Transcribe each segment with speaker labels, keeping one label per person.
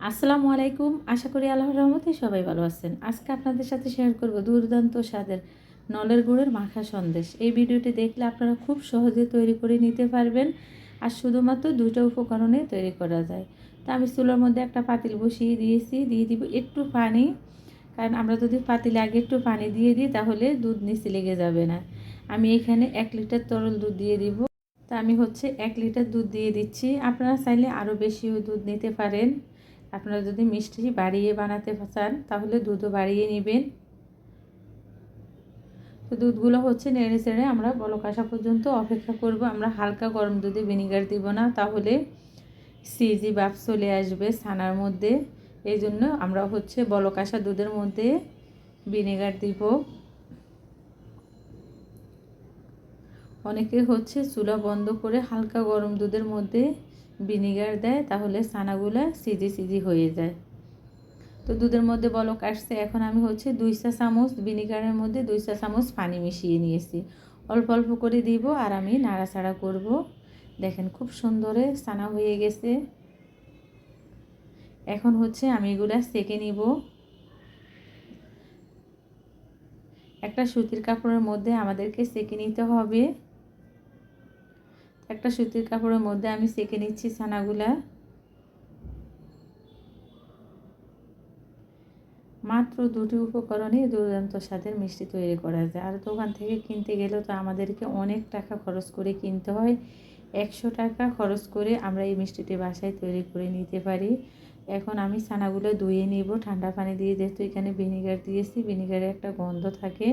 Speaker 1: আসসালামু আলাইকুম। আশা করি আল্লাহর রহমতে সবাই ভালো আছেন। আজকে আপনাদের সাথে শেয়ার করব দুর্দান্ত স্বাদের নলের গুড়ের মাখা সন্দেশ। এই ভিডিওটি দেখলে আপনারা খুব সহজে তৈরি করে নিতে পারবেন আর শুধুমাত্র দুটো উপকরণে তৈরি করা যায়। তা আমি চুলোর মধ্যে একটা পাতিল বসিয়ে দিয়েছি, দিয়ে দিব একটু পানি। কারণ আমরা যদি পাতিলে আগে একটু পানি দিয়ে দিই, তাহলে দুধ নিচে লেগে যাবে না। আমি এখানে এক লিটার তরল দুধ দিয়ে দিব। তা আমি হচ্ছে এক লিটার দুধ দিয়ে দিচ্ছি। আপনারা চাইলে আরও বেশিও দুধ নিতে পারেন। আপনারা যদি মিষ্টি বাড়িয়ে বানাতে চান, তাহলে দুধও বাড়িয়ে নেবেন। তো দুধগুলো হচ্ছে নেড়ে চেড়ে আমরা বলক আসা পর্যন্ত অপেক্ষা করব। আমরা হালকা গরম দুধে ভিনিগার দিব না, তাহলে সিজি বাপ চলে আসবে ছানার মধ্যে। এই জন্য আমরা হচ্ছে বলক আসা দুধের মধ্যে ভিনেগার দিব। অনেকে হচ্ছে চুলা বন্ধ করে হালকা গরম দুধের মধ্যে ভিনিগার দেয়, তাহলে ছানাগুলো সিজি সিজি হয়ে যায়। তো দুধের মধ্যে বলক আসছে। এখন আমি হচ্ছে দুই চা চামচ ভিনিগারের মধ্যে দুই চা চামচ পানি মিশিয়ে নিয়েছি। অল্প অল্প করে দিব আর আমি নাড়াচাড়া করব। দেখেন খুব সুন্দরে ছানা হয়ে গেছে। এখন হচ্ছে আমি এগুলা সেকে নিব। একটা সুতির কাপড়ের মধ্যে আমাদেরকে সেকে নিতে হবে। একটা সুতির কাপড়ের মধ্যে আমি সেকে নিচ্ছি ছানাগুলা। মাত্র দুটি উপকরণে দুর্দান্ত স্বাদের মিষ্টি তৈরি করা যায়। আর দোকান থেকে কিনতে গেলেও তো আমাদেরকে অনেক টাকা খরচ করে কিনতে হয়। একশো টাকা খরচ করে আমরা এই মিষ্টিটি বাসায় তৈরি করে নিতে পারি। এখন আমি ছানাগুলো ধুয়ে নিব, ঠান্ডা পানি দিয়ে যেহেতু এখানে ভিনিগার দিয়েছি, ভিনিগারে একটা গন্ধ থাকে।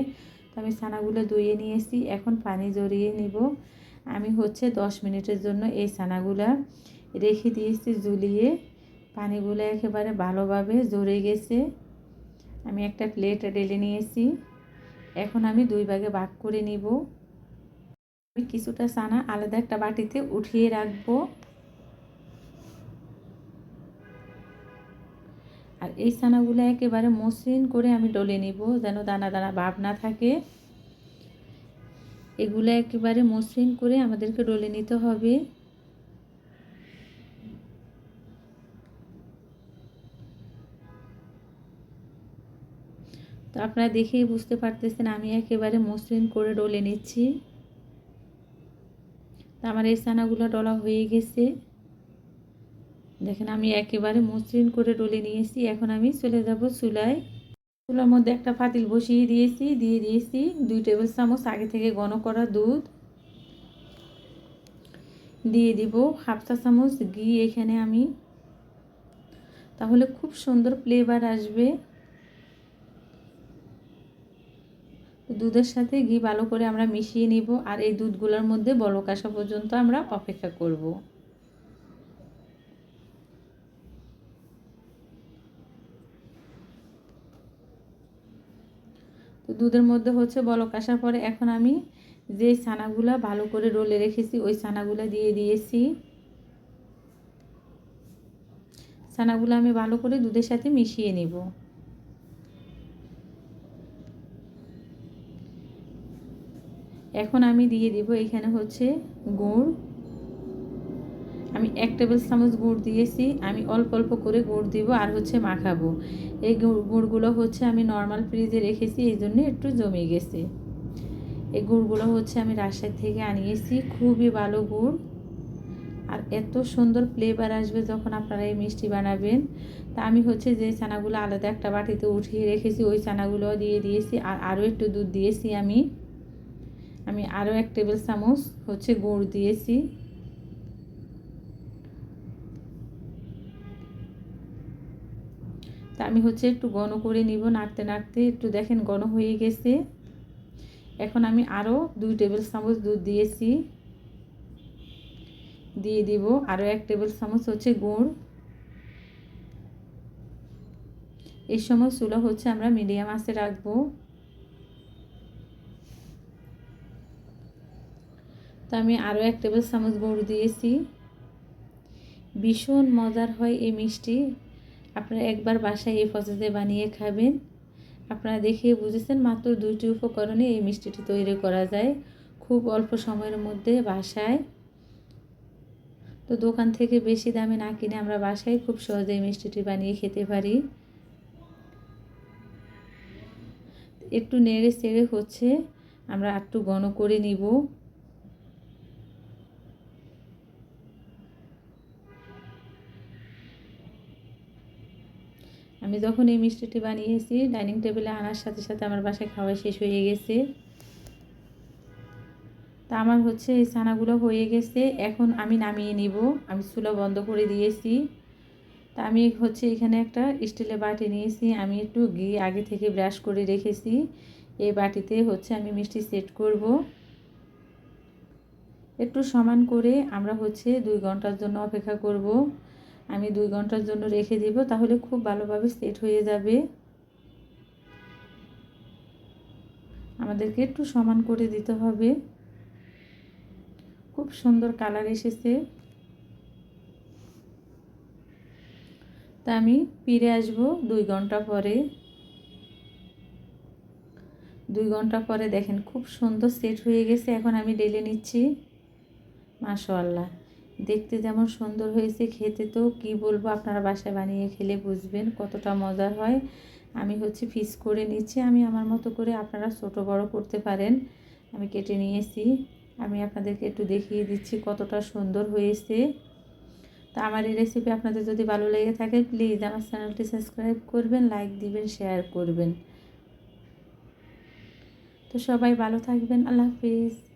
Speaker 1: তো আমি ছানাগুলো ধুয়ে নিয়েছি, এখন পানি জড়িয়ে নিব। আমি হচ্ছে দশ মিনিটের জন্য এই ছানাগুলা রেখে দিয়েছি, ঝুলিয়ে। পানিগুলো একেবারে ভালোভাবে জড়ে গেছে। আমি একটা প্লেট ঢেলে নিয়েছি। এখন আমি দুই ভাগে ভাগ করে নিব। আমি কিছুটা ছানা আলাদা একটা বাটিতে উঠিয়ে রাখব। আর এই ছানাগুলো একেবারে মসৃণ করে আমি ডলে নিব যেন দানা দানা ভাব না থাকে। এগুলো একেবারে মসৃণ করে আমাদেরকে ডলে নিতে হবে। তো আপনারা দেখেই বুঝতে পারতেছেন, আমি একেবারে মসৃণ করে ডলে নিচ্ছি। তো আমার এই ছানাগুলো ডলা হয়ে গেছে। দেখেন আমি একেবারে মসৃণ করে ডলে নিয়েছি। এখন আমি চলে যাব চুলায়। চুলার মধ্যে একটা পাতিল বসিয়ে দিয়েছি, দিয়ে দিয়েছি দুই টেবিল চামচ আগে থেকে ঘন করা দুধ। দিয়ে দিব হাফ চা চামচ ঘি এখানে আমি। তাহলে খুব সুন্দর ফ্লেভার আসবে। দুধের সাথে ঘি ভালো করে আমরা মিশিয়ে নিব আর এই দুধগুলোর মধ্যে বলক আসা পর্যন্ত আমরা অপেক্ষা করব তো দুধের মধ্যে হচ্ছে বলক আসার পরে এখন আমি যে ছানাগুলা ভালো করে রোলে রেখেছি, ওই ছানাগুলো দিয়ে দিয়েছি। ছানাগুলো আমি ভালো করে দুধের সাথে মিশিয়ে নিব। এখন আমি দিয়ে দিব এখানে হচ্ছে গুড়। আমি এক টেবিল চামচ গুড় দিয়েছি, আমি অল্প অল্প করে গুড় দিব আর হচ্ছে মাখাবো। এই গুড়গুলো হচ্ছে আমি নর্মাল ফ্রিজে রেখেছি, এই জন্য একটু জমে গেছে। এই গুড়গুলো হচ্ছে আমি রাজশাহী থেকে আনিয়েছি, খুবই ভালো গুড়। আর এত সুন্দর ফ্লেভার আসবে যখন আপনারা এই মিষ্টি বানাবেন। তা আমি হচ্ছে যে ছানাগুলো আলাদা একটা বাটিতে উঠিয়ে রেখেছি, ওই ছানাগুলো দিয়ে দিয়েছি আর আরও একটু দুধ দিয়েছি আমি। আমি আরও এক টেবিল চামচ হচ্ছে গুড় দিয়েছি তা আমি হচ্ছে একটু ঘন করে নিব, নাড়তে নাড়তে একটু দেখেন ঘন হয়ে গেছে। এখন আমি আরও দুই টেবিল চামচ দুধ দিয়েছি। দিয়ে দিব আরও এক টেবিল চামচ হচ্ছে গুড়। এই সময় চুলা হচ্ছে আমরা মিডিয়াম আঁচে রাখব। তো আমি আরও এক টেবিল চামচ গুড় দিয়েছি। ভীষণ মজার হয় এই মিষ্টি। আপনারা একবার বাসায় এই পদ্ধতিতে বানিয়ে খাবেন। আপনারা দেখে বুঝেছেন মাত্র দুইটি উপকরণে এই মিষ্টিটি তৈরি করা যায় খুব অল্প সময়ের মধ্যে বাসায়। তো দোকান থেকে বেশি দামে না কিনে আমরা বাসায় খুব সহজেই মিষ্টিটি বানিয়ে খেতে পারি। একটু নেড়ে চেড়ে হচ্ছে, আমরা একটু ঘন করে নিব। আমি যখন এই মিষ্টিটি বানিয়েছি, ডাইনিং টেবিলে আনার সাথে সাথে আমার বাসায় খাওয়া শেষ হয়ে গেছে। তা আমার হচ্ছে এই ছানাগুলো হয়ে গেছে। এখন আমি নামিয়ে নিব। আমি চুলা বন্ধ করে দিয়েছি। তা আমি হচ্ছে এখানে একটা স্টিলের বাটি নিয়েছি। আমি একটু ঘি আগে থেকে ব্রাশ করে রেখেছি। এই বাটিতে হচ্ছে আমি মিষ্টি সেট করব। একটু সমান করে আমরা হচ্ছে দুই ঘণ্টার জন্য অপেক্ষা করব। আমি দুই ঘণ্টার জন্য রেখে দিব, তাহলে খুব ভালোভাবে সেট হয়ে যাবে। আমাদেরকে একটু সমান করে দিতে হবে। খুব সুন্দর কালার এসেছে। তা আমি ফিরে আসব দুই ঘণ্টা পরে। দুই ঘণ্টা পরে দেখেন, খুব সুন্দর সেট হয়ে গেছে। এখন আমি ডেলে নিচ্ছি। মাশাল্লাহ দেখতে যেমন সুন্দর হয়েছে, খেতে তো কি বলব আপনারা বাসায় বানিয়ে খেলে বুঝবেন কতটা মজার হয়। আমি হচ্ছে ফিস করে নিচ্ছি, আমি আমার মতো করে আপনারা ছোট বড় করতে পারেন। আমি কেটে নিয়েছি, আমি আপনাদেরকে একটু দেখিয়ে দিচ্ছি কতটা সুন্দর হয়েছে। তা আমার এই রেসিপি আপনাদের যদি ভালো লেগে থাকে প্লিজ আমার চ্যানেলটি সাবস্ক্রাইব করবেন লাইক দিবেন শেয়ার করবেন। তো সবাই ভালো থাকবেন, আল্লাহ হাফিজ।